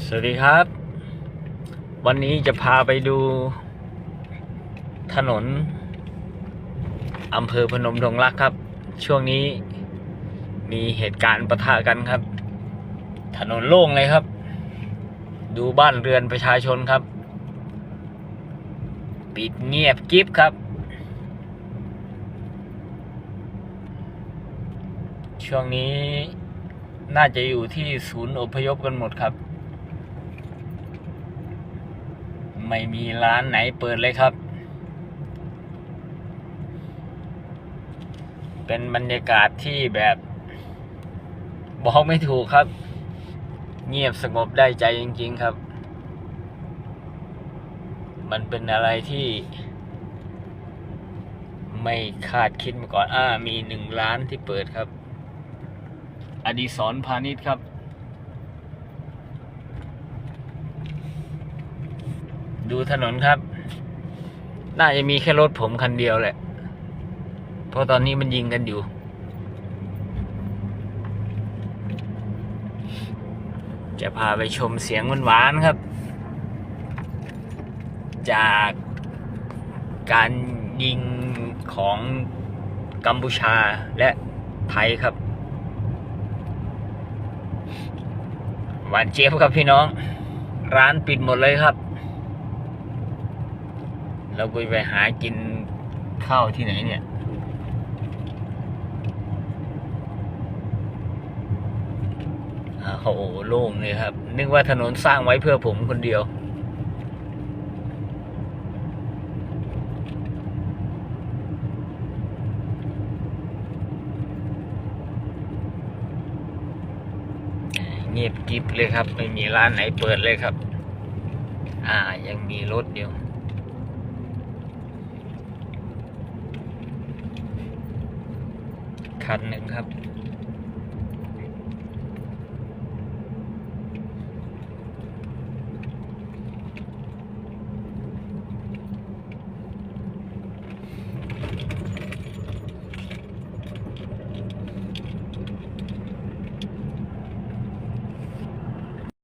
สวัสดีครับ วันนี้จะพาไปดู ถนนอำเภอพนมดงรักครับ ช่วงนี้มีเหตุการณ์ประทะกันครับ ถนนโล่งเลยครับ ดูบ้านเรือนประชาชนครับ ปิดเงียบกิฟครับ ช่วงนี้น่าจะอยู่ที่ศูนย์อพยพกันหมดครับ ไม่มีร้านไหนเปิดเลยครับ เป็นบรรยากาศที่แบบบอกไม่ถูกครับ เงียบสงบได้ใจจริง ๆครับ มันเป็นอะไรที่ ไม่คาดคิดมาก่อน อ่า มีหนึ่งร้านที่เปิดครับ อดีศรพาณิชย์ครับ ดูถนนครับ น่าจะมีแค่รถผมคันเดียวแหละ เพราะตอนนี้มันยิงกันอยู่ จะพาไปชมเสียงหวานๆครับ จากการยิงของกัมพูชาและไทยครับ หวานเจี๊ยบครับพี่น้อง ร้านปิดหมดเลยครับ เราไปไปหากินข้าวที่ไหนเนี่ยโอ้โหโล่งเลยครับ นึกว่าถนนสร้างไว้เพื่อผมคนเดียว เงียบกริบเลยครับ ไม่มีร้านไหนเปิดเลยครับ อ่า ยังมีรถอยู่ คันหนึ่งครับ